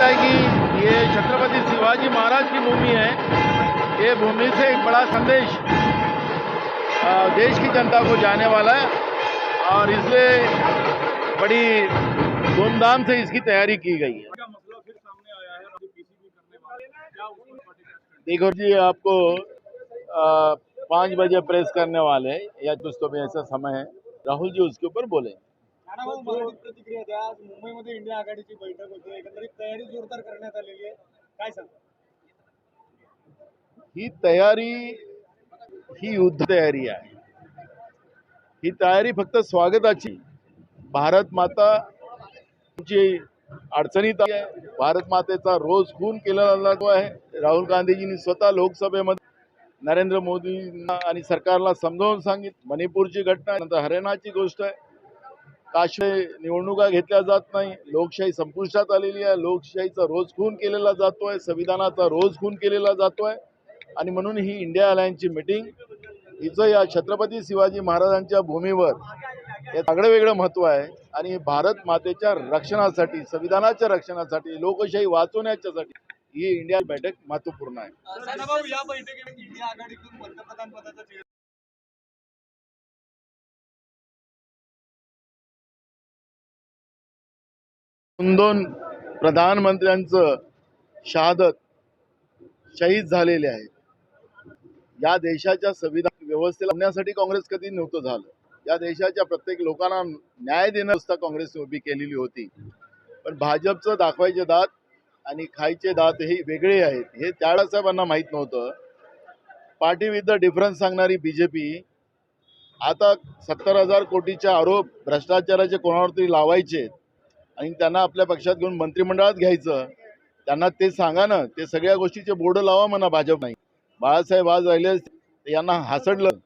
है कि ये छत्रपति शिवाजी महाराज की भूमि है। ये भूमि से एक बड़ा संदेश देश की जनता को जाने वाला है और इसलिए बड़ी धूमधाम से इसकी तैयारी की गई है। देखो जी आपको पाँच बजे प्रेस करने वाले हैं या कुछ तो भी ऐसा समय है राहुल जी उसके ऊपर बोले भाऊ मराठीत प्रतिक्रिया द्या. आज मुंबईमध्ये इंडिया आघाडीची बैठक होती. एकंदरीत तयारी जोरदार करण्यात आलेली आहे. काय सांग? ही तयारी ही युद्ध तयारी आहे. ही तयारी फक्त स्वागताची. भारत माता ची अडचणीत आहे. भारत मातेचा रोज खून केला जातो आहे. राहुल गांधीजींनी स्वतः लोकसभेमध्ये नरेंद्र मोदींना आणि सरकारला समजावून सांगित मणिपूरची घटना नंतर हरियाणाची गोष्ट आहे. काश्मीर निवडणुका घेतल्या जात नाही. लोकशाही संपुष्टात आलेली आहे. लोकशाहीचा रोज खून केलेला जातोय. संविधानाचा रोज खून केलेला जातोय. आणि म्हणून ही इंडिया अलायन्सची मिटिंग हिचं या छत्रपती शिवाजी महाराजांच्या भूमीवर हे सगळं वेगळं महत्त्व आहे. आणि भारत मातेच्या रक्षणासाठी संविधानाच्या रक्षणासाठी लोकशाही वाचवण्याच्यासाठी ही इंडिया बैठक महत्त्वपूर्ण आहे. दोन दोन प्रधानमंत्र्यांचं शहादत शहीद झालेले आहेत या देशाच्या संविधान व्यवस्थेला आणण्यासाठी काँग्रेस कधी नव्हतं झालं. या देशाच्या प्रत्येक लोकांना न्याय देणं असता काँग्रेसने उभी केलेली होती. पण भाजपचं दाखवायचे दात आणि खायचे दात हे वेगळे आहेत. हे साहेबांना माहीत नव्हतं. पार्टी विथ द डिफरन्स सांगणारी बीजेपी आता सत्तर हजार कोटीचे आरोप भ्रष्टाचाराचे कोणावर तरी लावायचे आणि त्यांना आपल्या पक्षात घेऊन मंत्रिमंडळात घ्यायचं. त्यांना ते सांगा ना ते सगळ्या गोष्टीचे बोर्ड लावा म्हणा भाजप नाही बाळासाहेब आज राहिले यांना हासडलं.